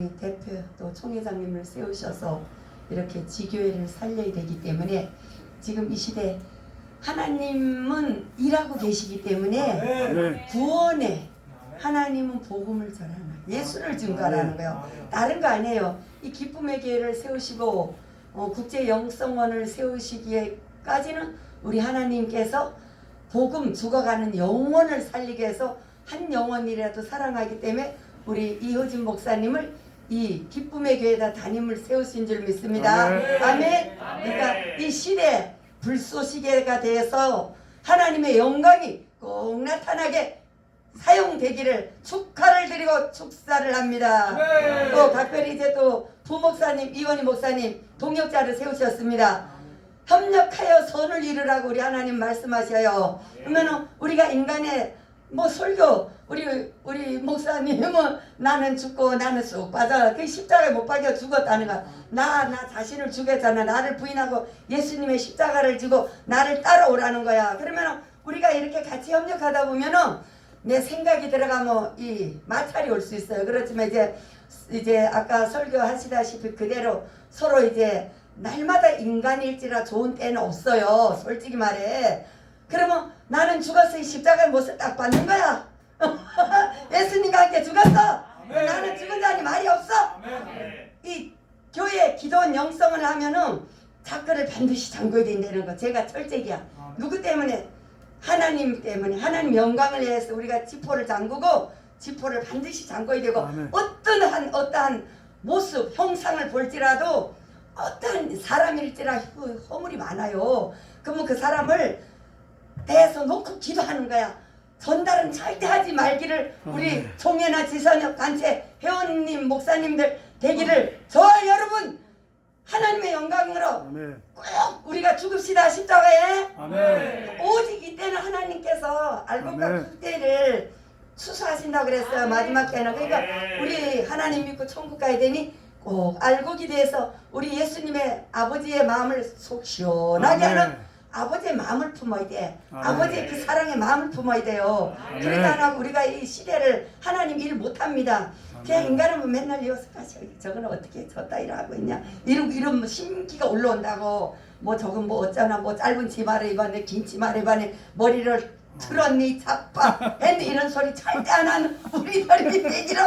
이 대표 또 총회장님을 세우셔서 이렇게 지교회를 살려야 되기 때문에 지금 이 시대 하나님은 일하고 계시기 때문에 네. 구원에 하나님은 복음을 전하는 예수를 증거하라는 거예요. 다른 거 아니에요. 이 기쁨의 교회를 세우시고 어, 국제 영성원을 세우시기에까지는 우리 하나님께서 복음 죽어가는 영혼을 살리게 해서 한 영혼이라도 사랑하기 때문에 우리 이효진 목사님을 이 기쁨의 교회에다 담임을 세우신 줄 믿습니다. 아멘. 아멘. 그러니까 이 시대 불쏘시개가 돼서 하나님의 영광이 꼭 나타나게 사용되기를 축하를 드리고 축사를 합니다. 아멘. 또 각별히 이제 또 부목사님, 이원희 목사님 동역자를 세우셨습니다. 협력하여 선을 이루라고 우리 하나님 말씀하셔요. 그러면은 우리가 인간의 뭐 설교 우리 우리 목사님은 나는 죽고 나는 쑥 빠져 그 십자가에 못 박여 죽었다는 거. 나나 자신을 죽였잖아. 나를 부인하고 예수님의 십자가를 지고 나를 따라오라는 거야. 그러면은 우리가 이렇게 같이 협력하다 보면은 내 생각이 들어가면 이 마찰이 올 수 있어요. 그렇지만 이제 이제 아까 설교하시다시피 그대로 서로 이제 날마다 인간일지라 좋은 때는 없어요. 솔직히 말해. 그러면 나는 죽었어. 이 십자가의 못을 딱 받는 거야. 예수님과 함께 죽었어. 아멘. 나는 죽은 자니 말이 없어. 이 교회 기도원 영성을 하면은 자크를 반드시 잠궈야 된다는 거 제가 철칙이야. 누구 때문에? 하나님 때문에 하나님 영광을 위해서 우리가 지포를 잠그고 지포를 반드시 잠궈야 되고 아멘. 어떠한 어떠한 모습 형상을 볼지라도 어떠한 사람일지라 그 허물이 많아요. 그러면 그 사람을 대서 놓고 기도하는 거야. 전달은 절대 하지 말기를 우리. 총회나 지선협 단체 회원님 목사님들 되기를 저와 여러분 하나님의 영광으로 아멘. 꼭 우리가 죽읍시다 십자가에 아멘. 오직 이때는 하나님께서 아멘. 그때를 수수하신다고 그랬어요 마지막 때는 그러니까 우리 하나님 믿고 천국 가야 되니 꼭 알고 기도해서 우리 예수님의 아버지의 마음을 속 시원하게 아멘. 하는 아버지의 마음을 품어야 돼. 아멘. 아버지의 그 사랑의 마음을 품어야 돼요. 아멘. 그러니까 안 하고 우리가 이 시대를 하나님 일 못합니다. 그냥 아멘. 인간은 뭐 맨날 이어서 가시 저거는 어떻게 저따 일하고 있냐. 이런 이런 뭐 심기가 올라온다고. 뭐 저건 뭐 어쩌나 뭐 짧은 치마를 입었네 긴 치마를 입었네 머리를 틀었니 자빠 했니 이런 소리 절대 안 하는 우리들이 되기로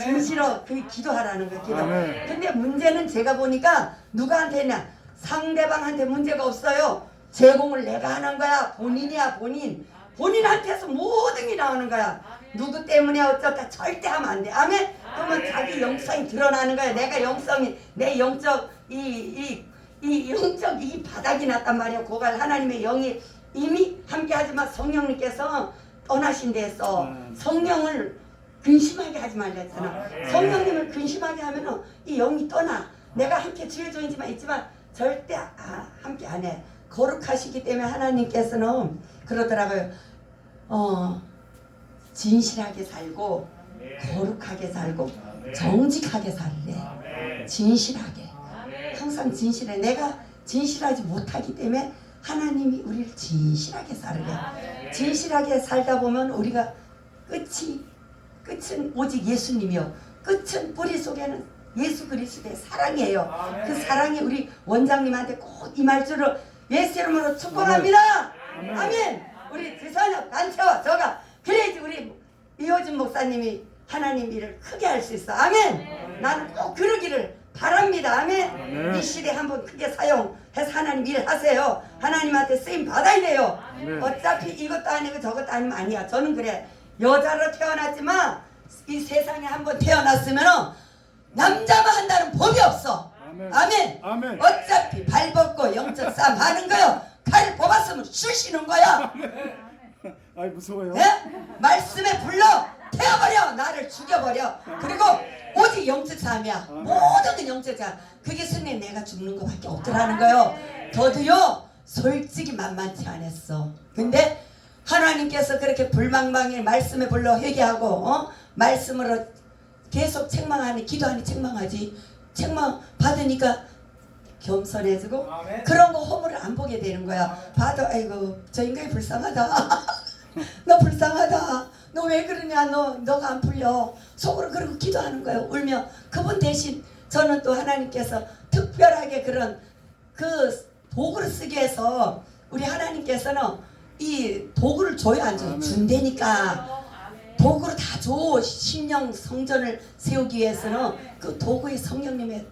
진실로 그 기도하라는 거 기도. 아멘. 근데 문제는 제가 보니까 누구한테 냐. 상대방한테 문제가 없어요 제공을 내가 하는 거야 본인이야 본인 본인한테서 모든 게 나오는 거야 누구 때문에 어쩌다 절대 하면 안 돼. 아멘. 그러면 자기 영성이 드러나는 거야. 내가 영성이 내 영적 이 이 이 영적 이 바닥이 났단 말이야. 고갈 하나님의 영이 이미 함께 하지만 성령님께서 떠나신 데서 음. 성령을 근심하게 하지 말랬잖아. 아, 성령님을 근심하게 하면은 이 영이 떠나. 내가 함께 주의 종이지만 있지만 절대 아, 함께 안 해. 거룩하시기 때문에 하나님께서는 그러더라고요. 어 진실하게 살고 거룩하게 살고 정직하게 살래. 진실하게. 항상 진실해. 내가 진실하지 못하기 때문에 하나님이 우리를 진실하게 살으래. 진실하게 살다 보면 우리가 끝이 끝은 오직 예수님이요. 끝은 뿌리 속에는 예수 그리스도의 사랑이에요. 그 사랑이 우리 원장님한테 꼭 임할 줄을 예수 이름으로 축복합니다. 아멘. 아멘. 우리 지선혁 단체와 저가 그래야지 우리 이호진 목사님이 하나님 일을 크게 할 수 있어. 아멘. 나는 꼭 그러기를 바랍니다. 아멘. 아멘. 이 시대 한번 크게 사용해서 하나님 일 하세요. 하나님한테 쓰임 받아야 돼요. 아멘. 어차피 이것도 아니고 저것도 아니면 아니야. 저는 그래. 여자로 태어났지만 이 세상에 한번 태어났으면 남자만 한다는 법이 없어. 아멘. 아멘. 아멘. 어차피 발 벗고 영적 싸움 하는 거요. 칼 뽑았으면 쑤시는 거야. 아이 무서워요. 예? 말씀에 불러 태워버려 나를 죽여버려 그리고 오직 영적 싸움이야 모든 건 영적 싸움 그게 순위 내가 죽는 거밖에 없더라는 거요 저도요 솔직히 만만치 않았어 근데 하나님께서 그렇게 불망망해 말씀에 불러 회개하고 어? 말씀으로 계속 책망하니 기도하니 책망하지 책망 받으니까 겸손해지고 아멘. 그런 거 허물을 안 보게 되는 거야. 봐도 아이고 저 인간이 불쌍하다. 너 불쌍하다. 너 왜 그러냐 너 너가 안 풀려 속으로 그러고 기도하는 거예요 울며 그분 대신 저는 또 하나님께서 특별하게 그런 그 도구를 쓰게 해서 우리 하나님께서는 이 도구를 줘요 안 줘요 아멘. 준다니까 도구를 다 줘. 신령 성전을 세우기 위해서는 그 도구의 성령님의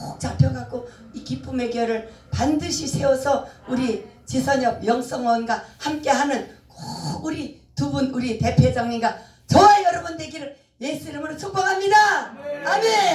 꼭 잡혀갖고 이 기쁨의 결을 반드시 세워서 우리 지선엽 영성원과 함께하는 꼭 우리 두 분 우리 대표장님과 저와 여러분 되기를 예수 이름으로 축복합니다. 아멘.